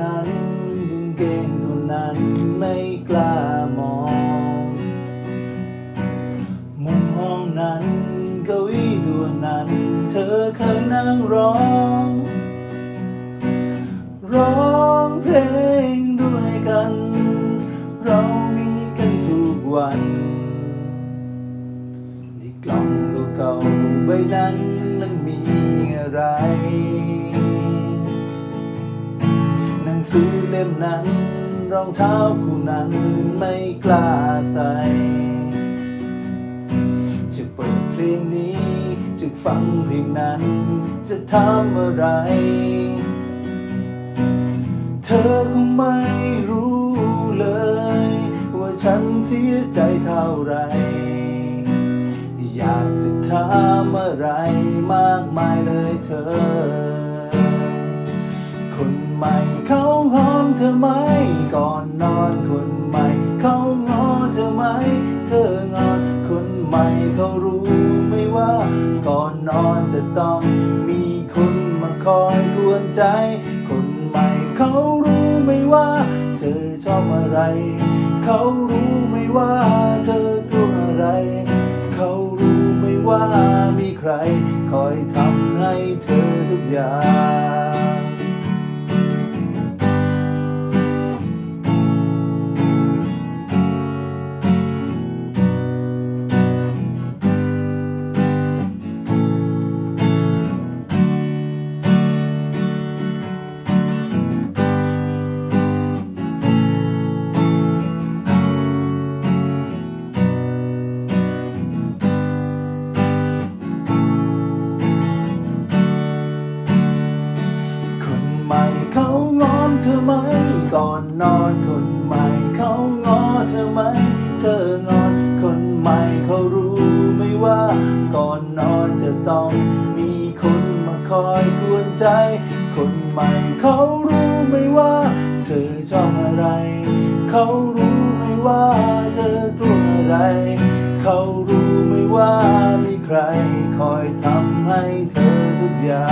นั้นกางเกงตัวนั้นไม่กล้ามอง มุมห้องนั้นเก้าอี้ตัวนั้น เธอเคยนั่งร้อง ร้องเพลงด้วยกัน เรามีกันทุกวันในกล่องเก่าๆใบนั้นมันมีอะไร สือเล่มนั้น รองเท้าคู่นั้นไม่กล้าใส่จะเปิดเพลงนี้จะฟังเพลงนั้น จะทำอะไร เธอคงไม่รู้เลย ว่าฉันเสียใจเท่าไรอยากจะถามอะไรมากมายเลยเธอ เธอไหมก่อนนอนคนใหม่ เขางอเธอไหม เธองอนคนใหม่เขารู้ไหม่ว่า ก่อนนอนจะต้องมีคนมาคอยกวนใจ คนใหม่เขารู้ไหม่ว่า เธอชอบอะไร เขารู้ไหม่ว่า เธอกลัวอะไร เขารู้ไหม่ว่ามีใคร คอยทำให้เธอทุกอย่าง นอนคนใหม่เขางอเธอไหม เธองอนคนใหม่เขารู้ไหม่ว่า ก่อนนอนจะต้องมีคนมาคอยกวนใจ คนใหม่เขารู้ไหม่ว่า เธอชอบอะไรเขารู้ไหม่ว่าเธอกลัวอะไรเขารู้ไหม่ว่ามีใครคอยทำให้เธอทุกอย่า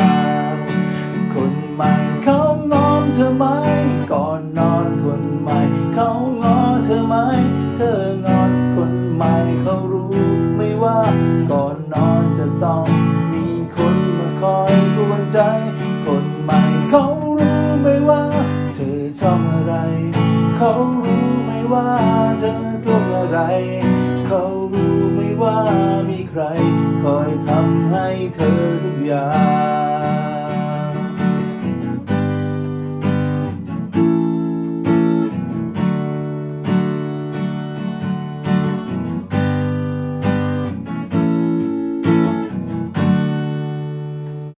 ง คนใหม่เขางอนเธอไหมก่อนนอน เขางอเธอไหม เธองอนคนใหม่เขารู้ ไม่ว่าก่อนนอนจะต้องมีคนมาคอยกวนใจ คนใหม่เขารู้ไม่ว่า เธอชอบอะไร เขารู้ไม่ว่าเธอกลัวอะไร เขารู้ไม่ว่ามีใคร คอยทำให้เธอทุกอย่าง